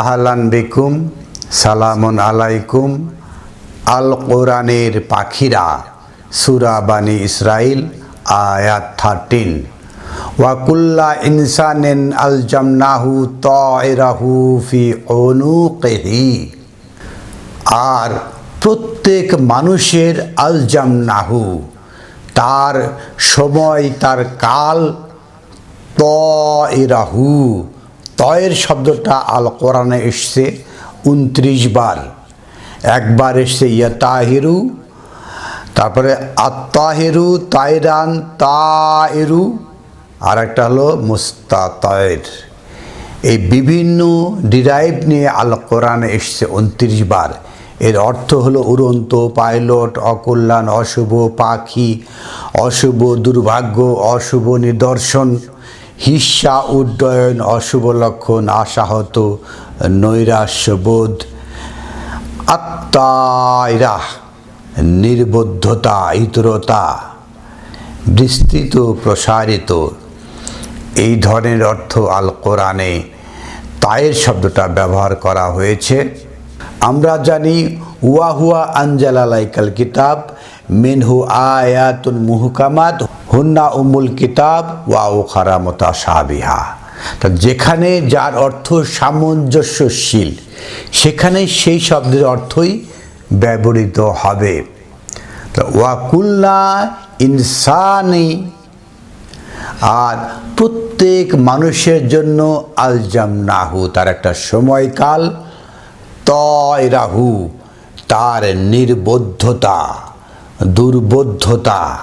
আহলান বিকুম, সালামুন আলাইকুম। আল কোরআনের পাখিরা, সুরা বানি ইসরাইল আয়াত থার্টিন ওয়াকুল্লা ইনসানেন আল জামনাহু তয়রাহু ফি অনুকেহি আর প্রত্যেক মানুষের আলজাম নাহু তার সময়, তার কাল ত ইরাহু তয়ের শব্দটা আল কোরআনে এসছে উনত্রিশ বার। একবার এসছে ইয়াতাহিরু, তারপরে আত্মাহেরু তাইরান তায়েরু আর একটা হলো মুস্তাতয়ের এই বিভিন্ন ডিরাইভ নিয়ে আল কোরআনে এসছে উনত্রিশ বার। এর অর্থ হলো উড়ন্ত, পাইলট, অকল্যাণ, অশুভ, পাখি, অশুভ দুর্ভাগ্য, অশুভ নিদর্শন। হিস্সা উড্ডয়ন, অশুভ লক্ষণ, আশাহত নৈরাশ্যবোধ আত্মায়রা নির্বদ্ধতা ইতরতা, বিস্তৃত, প্রসারিত। এই ধরনের অর্থ আল কোরআনে তায়ের শব্দটা ব্যবহার করা হয়েছে। আমরা জানি ওয়াহুয়া আঞ্জাল আলাইকাল কিতাব মিনহু আয়াতুন মুহকামাত, হুন্না উমুল কিতাব ওয়া ওখারা মতা সাবিহা তা যেখানে যার অর্থ সামঞ্জস্যশীল সেখানে সেই শব্দের অর্থই ব্যবহৃত হবে। ওয়াকুল্লা ইনসানি, আর প্রত্যেক মানুষের জন্য আলজাম নাহু তার একটা সময়কাল, তয়রাহু, তার নির্বদ্ধতা দুর্বোধ্যতা।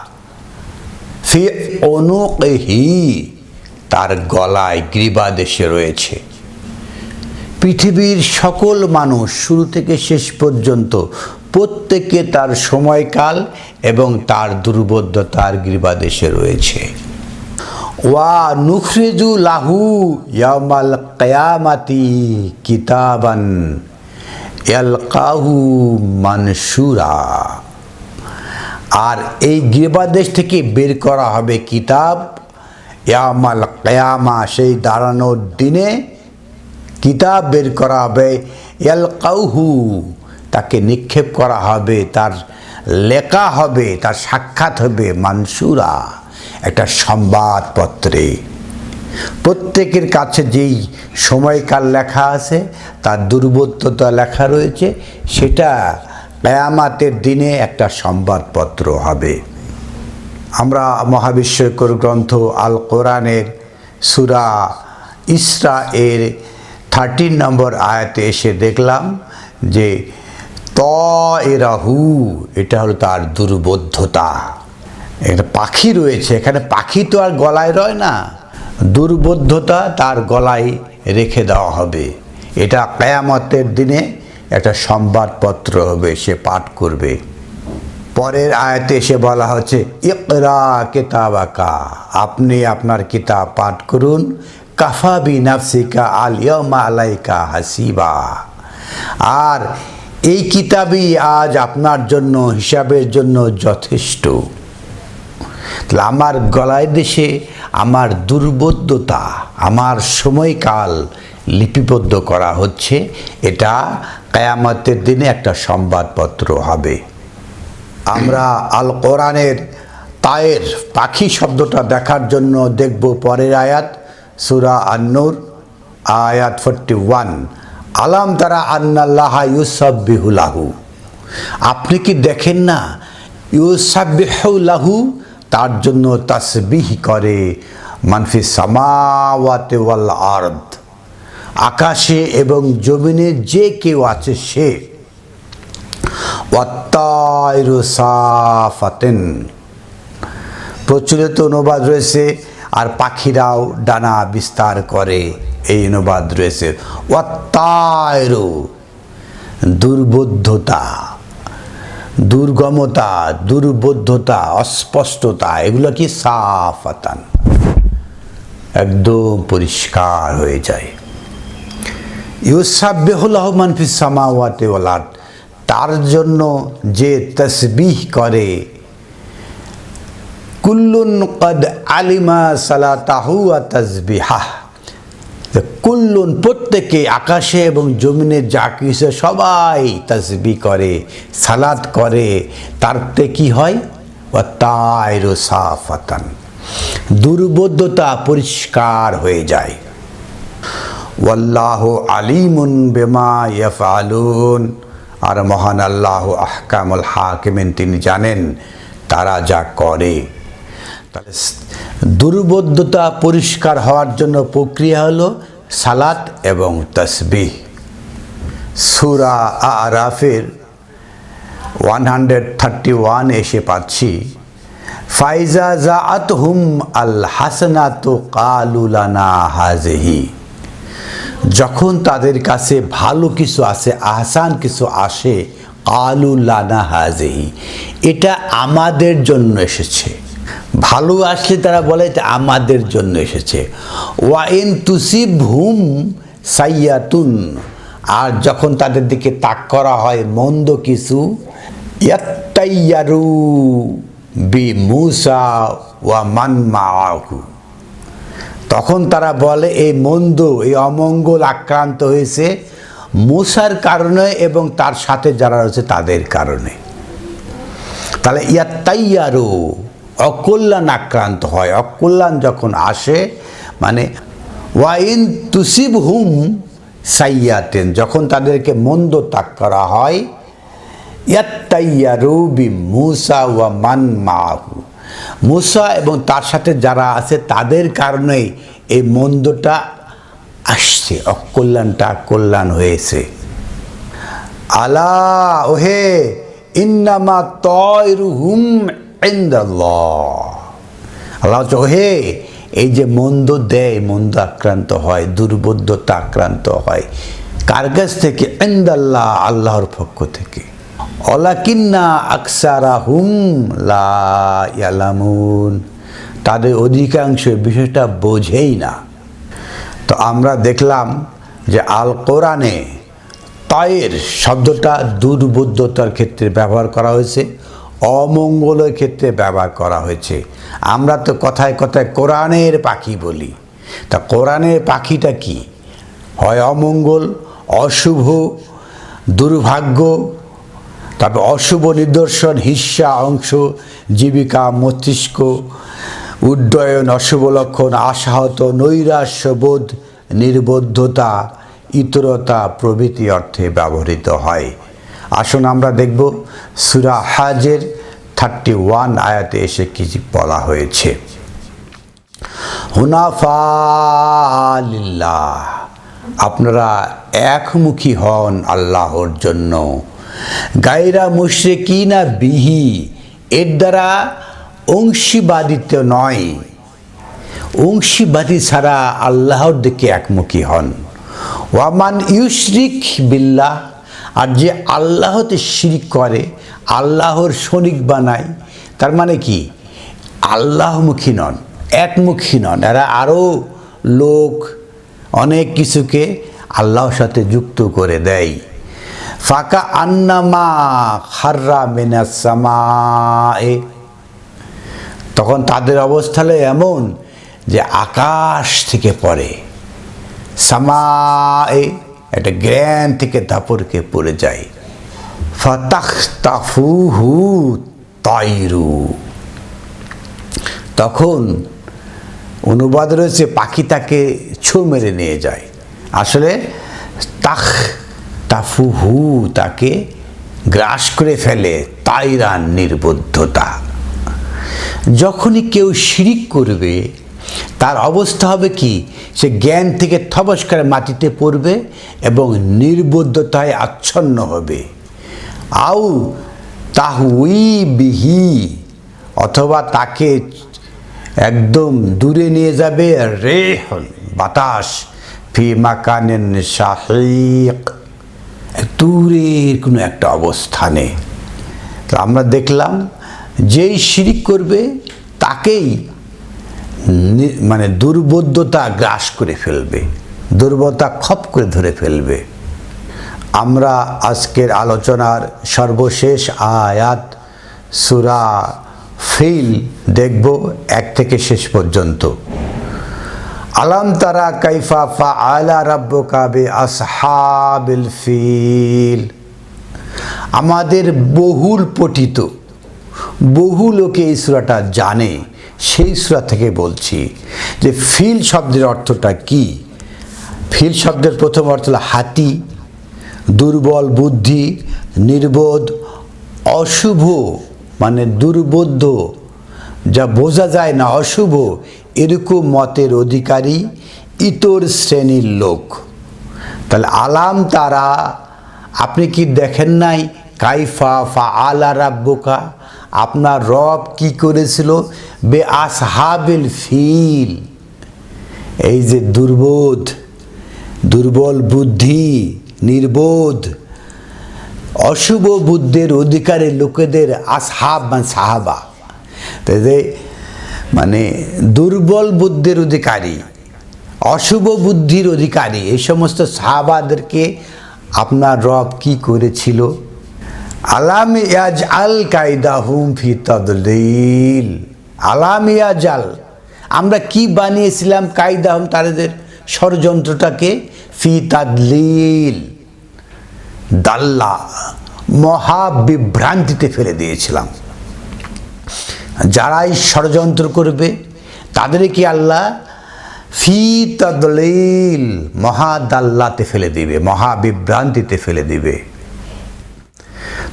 ফি অনুকেহি, তার গলায় গ্রীবাদেশে রয়েছে। পৃথিবীর সকল মানুষ শুরু থেকে শেষ পর্যন্ত প্রত্যেকে তার সময়কাল এবং তার দুর্বোধ্যতার গ্রীবাদেশে রয়েছে। ওয়া নুখরিজু লাহু ইয়ামাল কয়ামাতি কিতাবান, ইয়ালকাহু মানসুরা আর এই গৃহবাদেশ থেকে বের করা হবে কিতাব। ইয়ামাল কয়ামা, সেই দাঁড়ানোর দিনে কিতাব বের করা হবে। ইয়ালকাউহু, তাকে নিক্ষেপ করা হবে, তার লেখা হবে, তার সাক্ষাৎ হবে মানসুরা। একটা সংবাদপত্রে। প্রত্যেকের কাছে যেই সময়কাল লেখা আছে, তার দুর্বোধ্যতা লেখা রয়েছে, সেটা কেয়ামাতের দিনে একটা সংবাদপত্র হবে। আমরা মহাবিশ্বকর গ্রন্থ আল কোরআনের সুরা ইসরা এর থার্টিন নম্বর আয়াতে এসে দেখলাম যে ত এরাহু এটা হলো তার দুর্বোধ্যতা। একটা পাখি রয়েছে, এখানে পাখি তো আর গলায় রয় না। দুর্বোধ্যতা তার গলায় রেখে দেওয়া হবে। এটা কেয়ামতের দিনে একটা সংবাদপত্র হবে, সে পাঠ করবে। পরের আয়াতে এসে বলা হচ্ছে, ইকরা কেতাবাকা আপনি আপনার কিতাব পাঠ করুন। কাফাবি নাফসিকা আল ইয়মা আলাইকা হাসিবা আর এই কিতাবই আজ আপনার জন্য, হিসাবের জন্য যথেষ্ট। তাহলে আমার গলায় দেশে, আমার দুর্বোধ্যতা, আমার সময়কাল লিপিবদ্ধ করা হচ্ছে, এটা কেয়ামতের দিনে একটা সংবাদপত্র হবে। আমরা আল কোরআনের তায়ের, পাখি শব্দটা দেখার জন্য দেখব পরের আয়াত, সুরা আন্নুর, আয়াত ফোরটি ওয়ান। আলাম তারা আন্নাল্লাহ ইউসাবিহুলাহু আপনি কি দেখেন না? ইউসাবিহুলাহু তার জন্য তাসবিহ করে। মানফি সামাওয়াতে ওয়াল আর্দ। আকাশে এবং জমিনে যে কেউ আছে সে। সাফাতেন। প্রচলিত অনুবাদ রয়েছে, আর পাখিরাও ডানা বিস্তার করে এই অনুবাদ রয়েছে। ওয়াত্তায়রু দুর্বোধ্যতা, দুর্গমতা, দুর্বোধ্যতা, অস্পষ্টতা, এগুলো কি সাফাতান? একদম পরিষ্কার হয়ে যায়। মানফিস সামাওয়াতে তার জন্য যে তসবিহ করে, কুল্লুন কদ আলিমা সালাতাহু তসবিহা যে কুল্লুন প্রত্যেকে আকাশে এবং জমিনে যা কিছু সবাই তসবি করে সালাদ করে তারতে কি হয়? তাইরো সাফাতান। দুর্বোধ্যতা পরিষ্কার হয়ে যায়। ওয়াল্লাহ আলিমুন বেমা ইয়াফআলুন। আর মহান আল্লাহ আহকামুল হাকিমিন, তিনি জানেন, তারা যা করে। তাহলে দুর্বোধ্যতা পরিষ্কার হওয়ার জন্য প্রক্রিয়া হলো সালাত এবং তসবিহ। সুরা আরাফের ওয়ান হান্ড্রেড থার্টি ওয়ান এসে পাচ্ছি, ফাইজা জা আত হুম আল হাসনাত কালুলানা হাজহি যখন তাদের কাছে ভালো কিছু আসে, আহসান কিছু আসে আলু লানা হাজেহি, এটা আমাদের জন্য এসেছে। ভালো আসলে তারা বলে এটা আমাদের জন্য এসেছে। ওয়াইন তুসিব হুম সাইয়াতুন, আর যখন তাদের দিকে তাক করা হয় মন্দ কিছু, ইয়াত্তাইয়ারু বি মুসা ওয়া মান তখন তারা বলে এই মন্দ এই অমঙ্গল আক্রান্ত হয়েছে মুসার কারণে এবং তার সাথে যারা রয়েছে তাদের কারণে। তাহলে ইয়াত্তাইয়ারু, অকল্যাণ আক্রান্ত হয়। অকল্যাণ যখন আসে মানে ওয়াইন তুসিব হুম সাইয়াতেন, যখন তাদেরকে মন্দ তাক করা হয়, ইয়াত্তাইয়ারু বি মুসা ওয়া মান মাহু। মুসা এবং তার সাথে যারা আছে, তাদের কারণেই এই মন্দটা আসছে। অকল্যাণটা কল্যাণ হয়েছে। আলা ওহে, ইন্নামা তয়রুহুম ইন্দাল্লাহ। আল্লাহ ওহে, এই যে মন্দ দেয়, মন্দ আক্রান্ত হয়, দুর্বোধ্যতা আক্রান্ত হয়, কার কাছ থেকে? ইন্দাল্লাহ, আল্লাহর পক্ষ থেকে। অলাকিন্না আকসারা হুম লা ইয়ালামুন। তাদের অধিকাংশ বিষয়টা বোঝেই না। তো আমরা দেখলাম যে আল কোরআনে তয়ের শব্দটা দুর্বোধ্যতার ক্ষেত্রে ব্যবহার করা হয়েছে, অমঙ্গলের ক্ষেত্রে ব্যবহার করা হয়েছে। আমরা তো কথায় কথায় কোরআনের পাখি বলি। তা কোরআনের পাখিটা কি? হয় অমঙ্গল, অশুভ, দুর্ভাগ্য তারপর অশুভ নিদর্শন হিস্সা অংশ, জীবিকা, মস্তিষ্ক, উড্ডয়ন, অশুভ লক্ষণ, আশাহত নৈরাশ্যবোধ নির্বদ্ধতা, ইতরতা প্রভৃতি অর্থে ব্যবহৃত হয়। আসুন আমরা দেখব সুরা হাজের থার্টি ওয়ান আয়াতে এসে কি বলা হয়েছে। হুনাফালিল্লাহ আপনারা একমুখী হন আল্লাহর জন্য। গায়রা মুশরিকিনা বিহি, এর দ্বারা অংশীবাদিত নয়। অংশীবাদী ছাড়া আল্লাহর দিকে একমুখী হন। ওয়ামান ইউশরিক বিল্লাহ, আর যে আল্লাহতে শিরিক করে, আল্লাহর শরিক বানায়, তার মানে কি? আল্লাহমুখী নন, একমুখী নন। এরা আরও লোক, অনেক কিছুকে আল্লাহর সাথে যুক্ত করে দেয়। ফাঁকা আন্নামা খাররা মেনাসামায়ে তখন তাদের অবস্থা হলো এমন যে আকাশ থেকে পড়ে সামায়ে একটা জ্ঞান থেকে দাপরকে পড়ে যায়। ফাতাখ তাফুহু তাইরু। তখন অনুবাদ রয়েছে পাখি তাকে ছো মেরে নিয়ে যায়। আসলে তাখ তাফুহু তাকে গ্রাস করে ফেলে তাইরান নির্বুদ্ধতা। যখনই কেউ শিরিক করবে, তার অবস্থা হবে কি? সে জ্ঞান থেকে থবস করে মাটিতে পড়বে এবং নির্বুদ্ধতায় আচ্ছন্ন হবে। আউ তাহুই বিহি, অথবা তাকে একদম দূরে নিয়ে যাবে রেহন বাতাস, ফি মাকানেন শাহিক। দূরের কোনো একটা অবস্থানে। তো আমরা দেখলাম যেই শিরিক করবে, তাকেই মানে দুর্বোধ্যতা গ্রাস করে ফেলবে দুর্বলতা খপ করে ধরে ফেলবে। আমরা আজকের আলোচনার সর্বশেষ আয়াত সুরা ফিল দেখব, এক থেকে শেষ পর্যন্ত। আলাম তারা কাইফা ফা আলা রাব্বুকা বে আসহাবিল ফিল। আমাদের বহুল পঠিত, বহু লোকে এই সুরাটা জানে, সেই সুরা থেকে বলছি যে ফিল শব্দের অর্থটা কি? ফিল শব্দের প্রথম অর্থ হলো হাতি, দুর্বল বুদ্ধি, নির্বোধ, অশুভ মানে দুর্বোধ্য। যা বোঝা যায় না অশুভ এরকম মতের অধিকারী ইতর শ্রেণির লোক। তাহলে আলাম তারা, আপনি কি দেখেন নাই? কাইফা ফা আলা রাব্বুকা, আপনার রব কি করেছিল? বে আসহাবিল ফিল। এই যে দুর্বোধ, দুর্বল বুদ্ধি, নির্বোধ, অশুভ বুদ্ধের অধিকারী লোকেদের আসহাব মানে সাহাবা। তো এই যে মানে দুর্বল বুদ্ধির অধিকারী, অশুভ বুদ্ধির অধিকারী, এই সমস্ত সাহাবাদেরকে আপনার রব কি করেছিল? আলাম ইয়াজ আল কায়দা হুম ফি তদলিল। আলাম ইয়াজ আল। আমরা কি বানিয়েছিলাম কায়দা হুম তাদের ষড়যন্ত্রটাকে ফি তাদলিল। দাল্লা মহা বিভ্রান্তিতে ফেলে দিয়েছিলাম। যারাই ষড়যন্ত্র করবে তাদেরকে আল্লাহ ফি তদলিল মহাদাল্লাতে ফেলে দিবে, মহাবিভ্রান্তিতে ফেলে দিবে।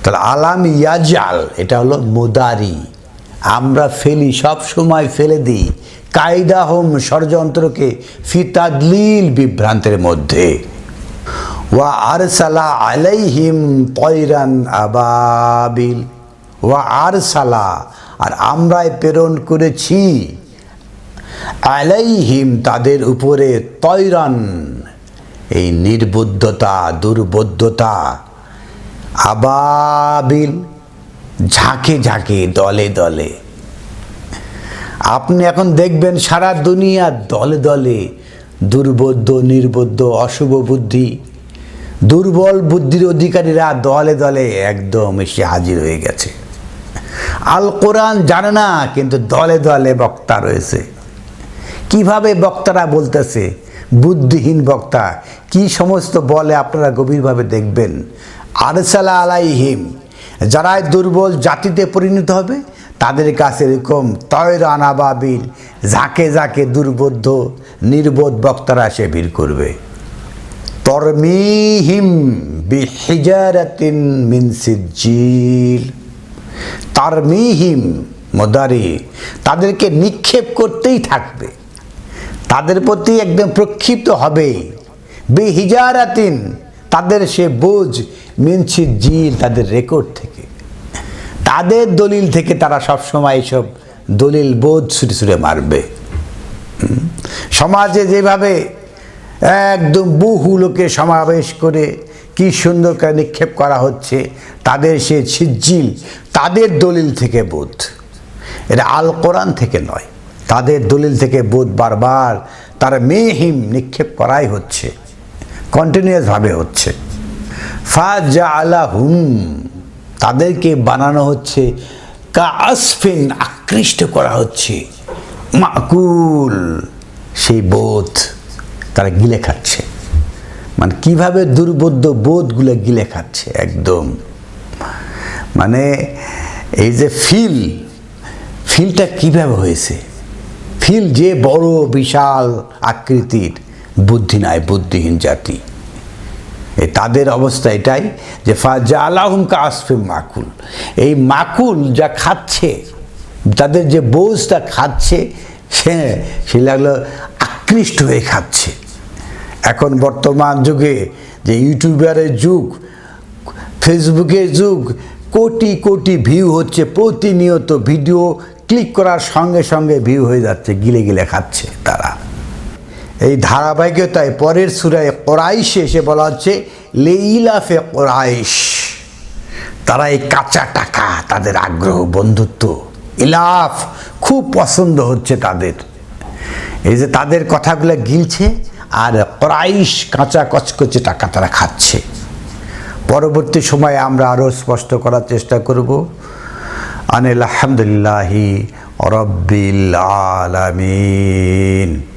তাহলে আলাম ইয়াজাল এটা হলো মোদারি। আমরা ফেলি, সব সময় ফেলে দিই। কায়দা হোম ষড়যন্ত্রকে ফিতাদলিল বিভ্রান্তের মধ্যে। ওয়া আরসালা আলাইহিম তৈরান আবাবিল। ওয়া আরসালা আর আমরাই প্রেরণ করেছি। আলাইহিম তাদের উপরে তৈরান। এই নির্বুদ্ধতা দুর্বোধ্যতা আবাবিল ঝাঁকে ঝাঁকে, দলে দলে। আপনি এখন দেখবেন সারা দুনিয়া দলে দলে দুর্বোধ্য নির্বোধ্য অশুভ বুদ্ধি, দুর্বল বুদ্ধির অধিকারীরা দলে দলে একদম এসে হাজির হয়ে গেছে। আল কোরআন জানে না, কিন্তু দলে দলে বক্তা রয়েছে। কীভাবে বক্তারা বলতেছে? বুদ্ধিহীন বক্তা। কি সমস্ত বলে আপনারা গভীরভাবে দেখবেন। আরসালা আলাইহিম। যারাই দুর্বল জাতিতে পরিণত হবে, তাদের কাছে এরকম তয়রান আবাবিল, ঝাঁকে ঝাঁকে দুর্বোধ্য, নির্বোধ বক্তারা সে ভিড় করবে। তরমিহিম বিহিজারাতিন মিন সিজ্জিল তারমিহিম মদারি তাদেরকে নিক্ষেপ করতেই থাকবে। তাদের প্রতি একদম প্রক্ষিপ্ত হবে। বেহিজারাতিন তাদের সে বোঝ মিনছি জিল তাদের রেকর্ড থেকে। তাদের দলিল থেকে তারা সবসময় এইসব দলিল বোধ ছুটে ছুটে মারবে। সমাজে যেভাবে একদম বহু লোকে সমাবেশ করে কি সুন্দর করে নিক্ষেপ করা হচ্ছে, তাদের সে সিজ্জিল তাদের দলিল থেকে বোধ। এটা আল কোরআন থেকে নয়, তাদের দলিল থেকে বোধ বারবার তারা মেহিম নিক্ষেপ করাই হচ্ছে কন্টিনিউয়াসভাবে হচ্ছে। ফাজা আলা হুম তাদেরকে বানানো হচ্ছে কা আসফিন আকৃষ্ট করা হচ্ছে, মাকুল, সেই বোধ তারা গিলে খাচ্ছে। মানে কীভাবে দুর্বোধ্য বোধগুলো গিলে খাচ্ছে, একদম। মানে এই যে ফিল, ফিলটা কীভাবে হয়েছে? ফিল যে বড় বিশাল আকৃতির, বুদ্ধি নাই, বুদ্ধিহীন জাতি। তাদের অবস্থা এটাই যে ফাজা আলাহুমকা আসফে মাকুল। এই মাকুল যা খাচ্ছে, তাদের যে বোঝটা খাচ্ছে, সে সে লাগল আকৃষ্ট হয়ে খাচ্ছে। এখন বর্তমান যুগে যে ইউটিউবারের যুগ, ফেসবুকের যুগ, কোটি কোটি ভিউ হচ্ছে, প্রতিনিয়ত ভিডিও ক্লিক করার সঙ্গে সঙ্গে ভিউ হয়ে যাচ্ছে, গিলে গিলে খাচ্ছে তারা। এই ধারাবাহিকতায় পরের সুরায় কোরাইশে এসে বলা হচ্ছে, লেইলাফে কোরাইশ। তারা এই কাঁচা টাকা, তাদের আগ্রহ, বন্ধুত্ব, ইলাফ খুব পছন্দ হচ্ছে তাদের। এই যে তাদের কথাগুলো গিলছে আর প্রায়শ কাঁচা কচকচে টাকা তারা খাচ্ছে। পরবর্তী সময়ে আমরা আরও স্পষ্ট করার চেষ্টা করব। আনিল আলহামদুলিল্লাহি রব্বিল আলামিন।